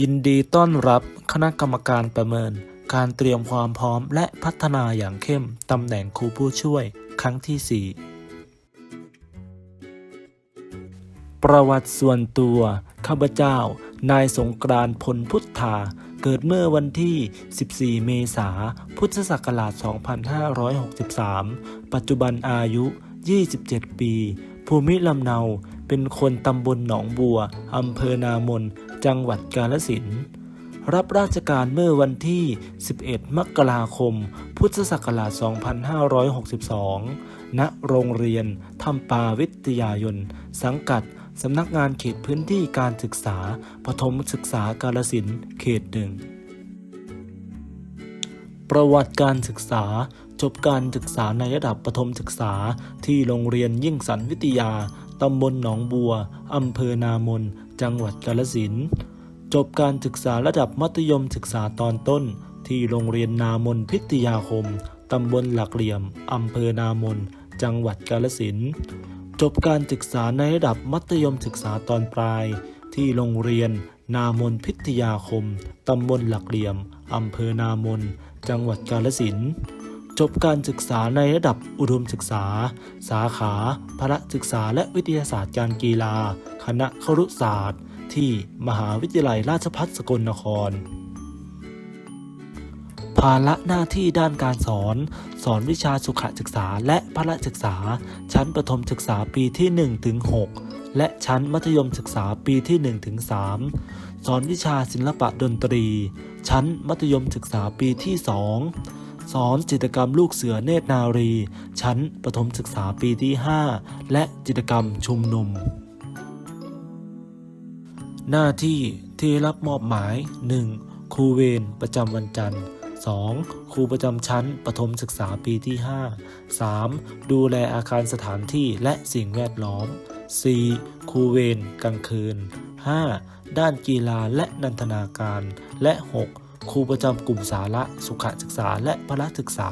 ยินดีต้อนรับคณะกรรมการประเมิน การเตรียมความพร้อมและพัฒนาอย่างเข้มตำแหน่งครูผู้ช่วยครั้งที่ 4 ประวัติส่วนตัวข้าพเจ้า นายสงกรานพลพุทธา เกิดเมื่อวันที่ 14 เมษาพุทธศักราช 2563 ปัจจุบันอายุ 27 ปี ภูมิลำเนาเป็นคนตำบลหนองบัว อำเภอนามน จังหวัดกาฬสินธุ์รับราชการเมื่อวันที่ 11 มกราคม พุทธศักราช 2562 ณ โรงเรียนธรรมปาวิทยายน สังกัดสำนักงานเขตพื้นที่การศึกษาปฐมศึกษากาฬสินเขตหนึ่ง ประวัติการศึกษาจบการศึกษาในระดับประถมศึกษาที่โรงเรียนยิ่งสันวิทยา ตำบลหนองบัว อำเภอนามน จังหวัดกาฬสินธุ์จบการศึกษาระดับมัธยมศึกษาตอนต้น ที่โรงเรียนนามนพิทยาคม ตำบลหลักเหลี่ยม อำเภอนามน จังหวัดกาฬสินธุ์จบการศึกษาในระดับมัธยมศึกษาตอนปลาย ที่โรงเรียนนามนพิทยาคม ตำบลหลักเหลี่ยม อำเภอนามน จังหวัดกาฬสินธุ์ จบการศึกษาในระดับอุดมศึกษา สาขาพละศึกษาและวิทยาศาสตร์การกีฬา คณะครุศาสตร์ ที่มหาวิทยาลัยราชภัฏสกลนคร ภาระหน้าที่ด้านการสอน สอนวิชาสุขศึกษาและพละศึกษา ชั้นประถมศึกษาปีที่1ถึง6และชั้นมัธยมศึกษาปีที่1ถึง3สอนวิชาศิลปะดนตรี ชั้นมัธยมศึกษาปีที่ 2 สอนจิตกรรมลูกเสือเนตรนารี ชั้นประถมศึกษาปีที่ 5 และจิตกรรมชุมนุม หน้าที่ที่รับมอบหมาย 1. ครูเวรประจำวันจันทร์ 2. ครูประจำชั้นประถมศึกษาปีที่ 5 3. ดูแลอาคารสถานที่และสิ่งแวดล้อม 4. ครูเวรกลางคืน 5. ด้านกีฬาและนันทนาการ และ 6. ครูประจำกลุ่มสาระสุขศึกษาและพละศึกษา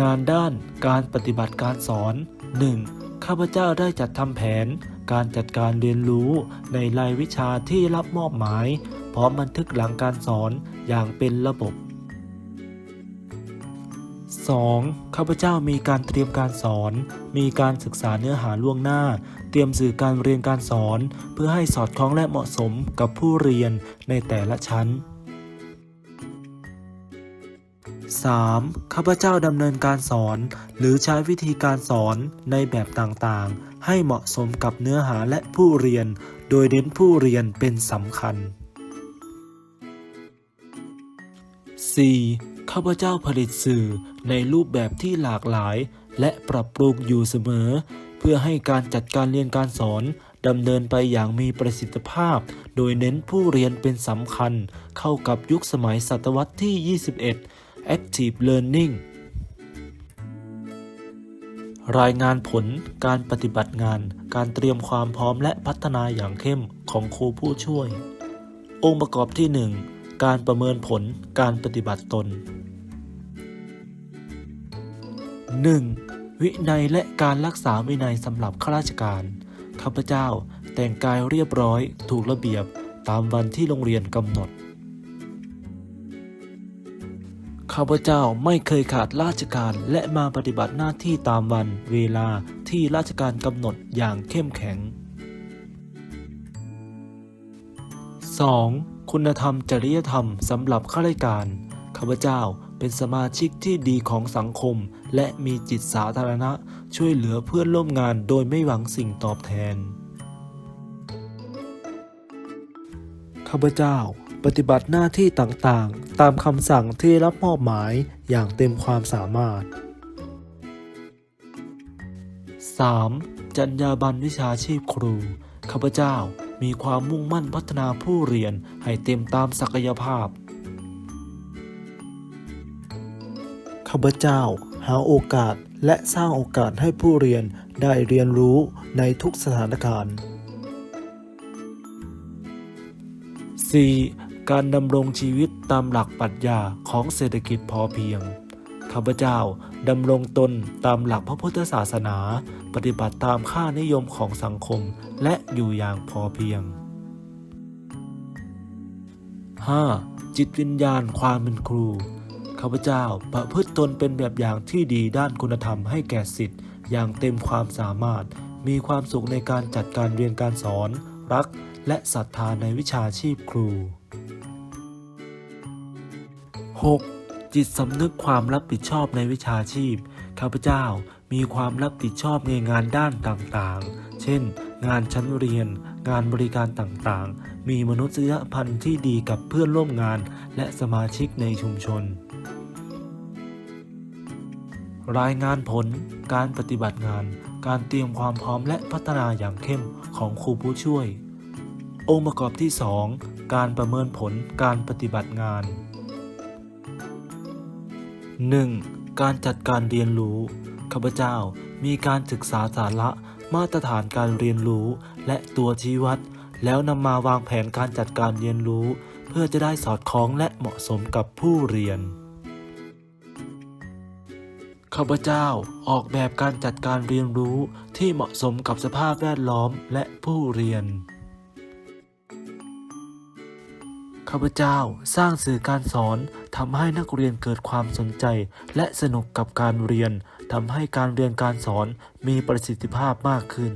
งานด้านการปฏิบัติการสอน 1. ข้าพเจ้าได้จัดทำแผน การจัดการเรียนรู้ในรายวิชาที่รับมอบหมาย พร้อมบันทึกหลังการสอนอย่างเป็นระบบ 2. ข้าพเจ้ามีการเตรียมการสอน มีการศึกษาเนื้อหาล่วงหน้า เตรียมสื่อการเรียนการสอน เพื่อให้สอดคล้องและเหมาะสมกับผู้เรียนในแต่ละชั้น 3. ข้าพเจ้าดำเนินการสอน หรือใช้วิธีการสอนในแบบต่างๆ ให้เหมาะสมกับเนื้อหาและผู้เรียน โดยเน้นผู้เรียนเป็นสำคัญ 4. ข้าพเจ้าผลิตสื่อในรูปแบบที่หลากหลาย และปรับปรุงอยู่เสมอ เพื่อให้การจัดการเรียนการสอนดำเนินไปอย่างมีประสิทธิภาพ โดยเน้นผู้เรียนเป็นสำคัญ เข้ากับยุคสมัยศตวรรษที่ 21 Active Learning รายงานผลการปฏิบัติงาน การเตรียมความพร้อมและพัฒนาอย่างเข้มของครูผู้ช่วย องค์ประกอบที่ 1 การประเมินผลการปฏิบัติตน 1. วินัยและการรักษาวินัยสำหรับข้าราชการข้าพเจ้าแต่งกายเรียบร้อย ถูกระเบียบตามวันที่โรงเรียนกำหนดข้าพเจ้าไม่เคยขาดราชการและมาปฏิบัติหน้าที่ตามวันเวลาที่ราชการกำหนดอย่างเข้มแข็ง 2. คุณธรรมจริยธรรมสำหรับข้าราชการข้าพเจ้าเป็นสมาชิกที่ดีของสังคม และมีจิตสาธารณะช่วยเหลือเพื่อนร่วมงานโดยไม่หวังสิ่งตอบแทน ข้าพเจ้า ปฏิบัติหน้าที่ต่างๆ ตามคำสั่งที่รับมอบหมายอย่างเต็มความสามารถ 3. จรรยาบรรณวิชาชีพครู ข้าพเจ้ามีความมุ่งมั่นพัฒนาผู้เรียนให้เต็มตามศักยภาพ ข้าพเจ้า หาโอกาสและสร้างโอกาสให้ผู้เรียนได้เรียนรู้ในทุกสถานการณ์ 4. การดำรงชีวิตตามหลักปรัชญาของเศรษฐกิจพอเพียงข้าพเจ้าดำรงตนตามหลักพระพุทธศาสนา ปฏิบัติตามค่านิยมของสังคม และอยู่อย่างพอเพียง 5. จิตวิญญาณความเป็นครู ข้าพเจ้าประพฤติตนเป็นแบบอย่างที่ดีด้านคุณธรรมให้แก่สิทธิ์อย่างเต็มความสามารถ มีความสุขในการจัดการเรียนการสอน รักและศรัทธาในวิชาชีพครู 6. จิตสำนึกความรับผิดชอบในวิชาชีพ ข้าพเจ้ามีความรับผิดชอบในงานด้านต่างๆ เช่น งานชั้นเรียน งานบริการต่างๆ มีมนุษยพันธ์ที่ดีกับเพื่อนร่วมงานและสมาชิกในชุมชน รายงานผล การปฏิบัติงาน การเตรียมความพร้อมและพัฒนาอย่างเข้มของครูผู้ช่วย องค์ประกอบที่ 2 การประเมินผลการปฏิบัติงาน 1. การจัดการเรียนรู้ ข้าพเจ้ามีการศึกษาสาระ มาตรฐานการเรียนรู้ และตัวชี้วัด แล้วนำมาวางแผนการจัดการเรียนรู้ เพื่อจะได้สอดคล้องและเหมาะสมกับผู้เรียน ข้าพเจ้าออกแบบการจัดการเรียนรู้ที่เหมาะสมกับสภาพแวดล้อมและผู้เรียน ข้าพเจ้าสร้างสื่อการสอนทำให้นักเรียนเกิดความสนใจ และสนุกกับการเรียนทำให้การเรียนการสอนมีประสิทธิภาพมากขึ้น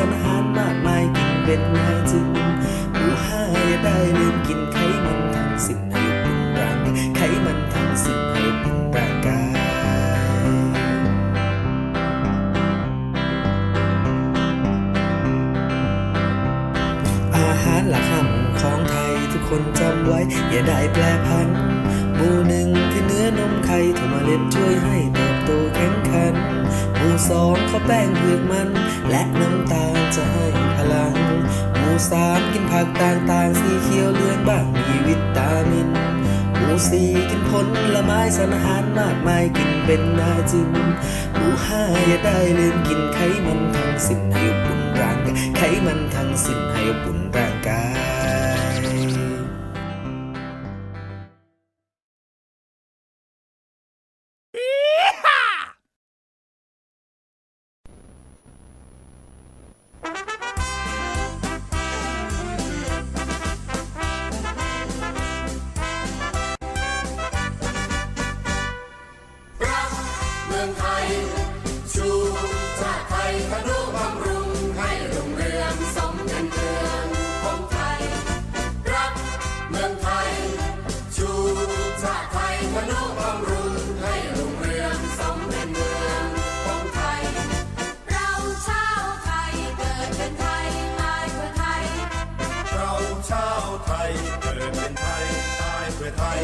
สารอาหารมากมายกินเป็นหารจึงหมู่ห้าอย่าได้ลืมกินไขมันทั้งสิ้นให้เป็นร่างไขมันทั้งสิ้นให้เป็นร่างกายอาหารหลักห้ำของไทยทุกคนจำไว้ อย่าได้แปรพันหมู่หนึ่งคือเนื้อนมไข่ที่เมล็ดช่วยให้เติบโตแข็งขัน หมู่สองข้าวแป้งเผือกมัน และน้ำตาลจะให้พลัง หมู่สามกินผักต่างๆ สีเขียวเลืองบ้างมีวิตามิน หมู่สี่กินผลไม้สารอาหารมากมายกินเป็นนาจิน หมู่ห้าอย่าได้ลืมกินไขมันทั้งสิ้นให้อบอุ่นร่างกายไขมันทั้งสิ้นให้อบอุ่นร่างกาย องไทย ชูชาติไทยทะนุบำรุงให้รุ่งเรืองสมเป็นเมืองของไทย รักเมืองไทย ชูชาติไทยทะนุบำรุงให้รุ่งเรืองสมเป็นเมืองของไทย เราชาวไทยเกิดเป็นไทยตายเพื่อไทย เราชาวไทยเกิดเป็นไทยตายเพื่อไทย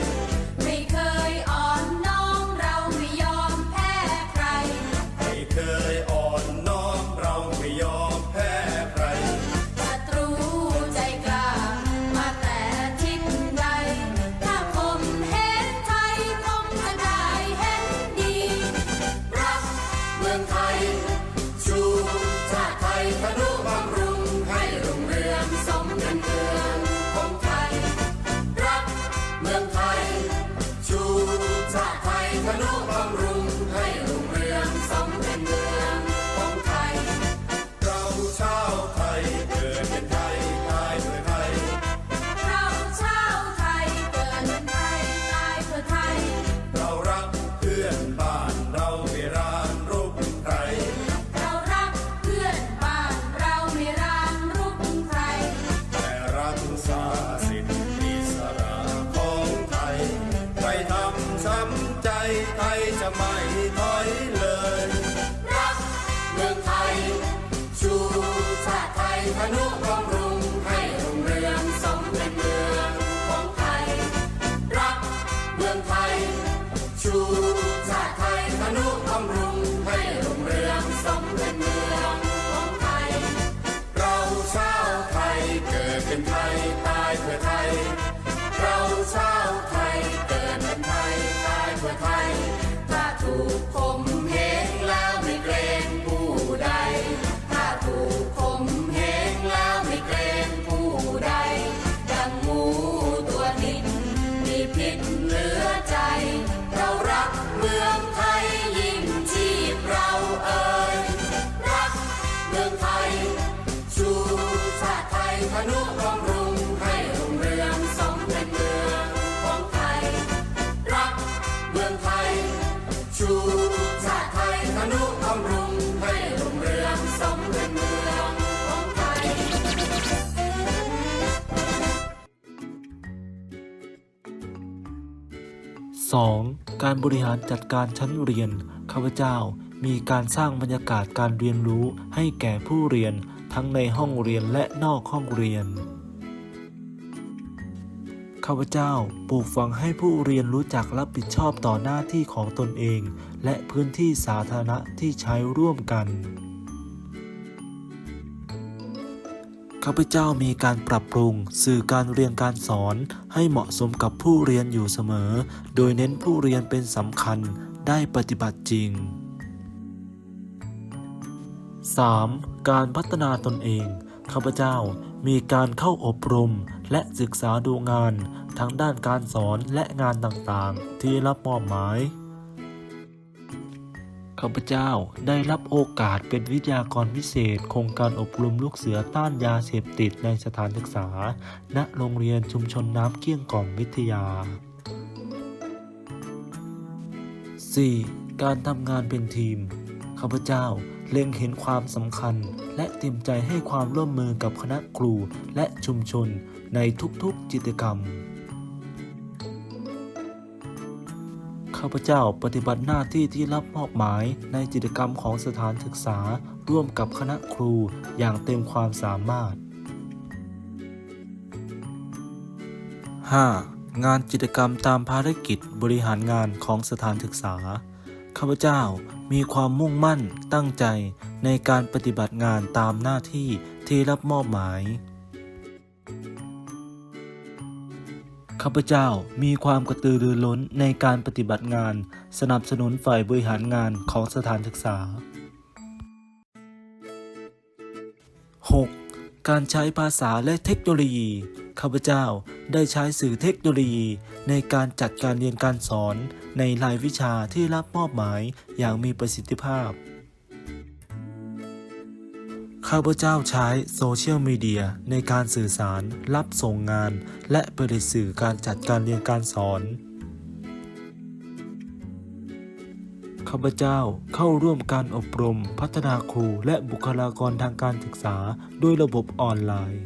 2. การบริหารจัดการชั้นเรียน ข้าพเจ้ามีการสร้างบรรยากาศการเรียนรู้ให้แก่ผู้เรียนทั้งในห้องเรียนและนอกห้องเรียน ข้าพเจ้าปลูกฝังให้ผู้เรียนรู้จักรับผิดชอบต่อหน้าที่ของตนเอง และพื้นที่สาธารณะที่ใช้ร่วมกัน ข้าพเจ้ามีการปรับปรุง สื่อการเรียนการสอน ให้เหมาะสมกับผู้เรียนอยู่เสมอ โดยเน้นผู้เรียนเป็นสำคัญได้ปฏิบัติจริง 3. การพัฒนาตนเอง ข้าพเจ้ามีการเข้าอบรม และศึกษาดูงาน ทั้งด้านการสอนและงานต่างๆ ที่รับมอบหมาย ข้าพเจ้าได้รับโอกาสเป็นวิทยากรพิเศษ โครงการอบรมลูกเสือต้านยาเสพติดในสถานศึกษา ณ โรงเรียนชุมชนน้ำเกี้ยงกล่อมวิทยา 4. การทำงานเป็นทีม ข้าพเจ้าเล็งเห็นความสำคัญ และเต็มใจให้ความร่วมมือกับคณะครูและชุมชนในทุกๆกิจกรรม ข้าพเจ้าปฏิบัติหน้าที่ที่รับมอบหมายในกิจกรรมของสถานศึกษา ร่วมกับคณะครูอย่างเต็มความสามารถ 5. งานกิจกรรมตามภารกิจบริหารงานของสถานศึกษา ข้าพเจ้ามีความมุ่งมั่นตั้งใจในการปฏิบัติงานตามหน้าที่ที่รับมอบหมาย ข้าพเจ้ามีความกระตือรือร้นในการปฏิบัติงาน สนับสนุนฝ่ายบริหารงานของสถานศึกษา 6. การใช้ภาษาและเทคโนโลยี ข้าพเจ้าได้ใช้สื่อเทคโนโลยี ในการจัดการเรียนการสอนในรายวิชาที่รับมอบหมายอย่างมีประสิทธิภาพ ข้าพเจ้าใช้โซเชียลมีเดียในการสื่อสาร รับส่งงาน และผลิตสื่อการจัดการเรียนการสอน ข้าพเจ้าเข้าร่วมการอบรม พัฒนาครูและบุคลากรทางการศึกษาด้วยระบบออนไลน์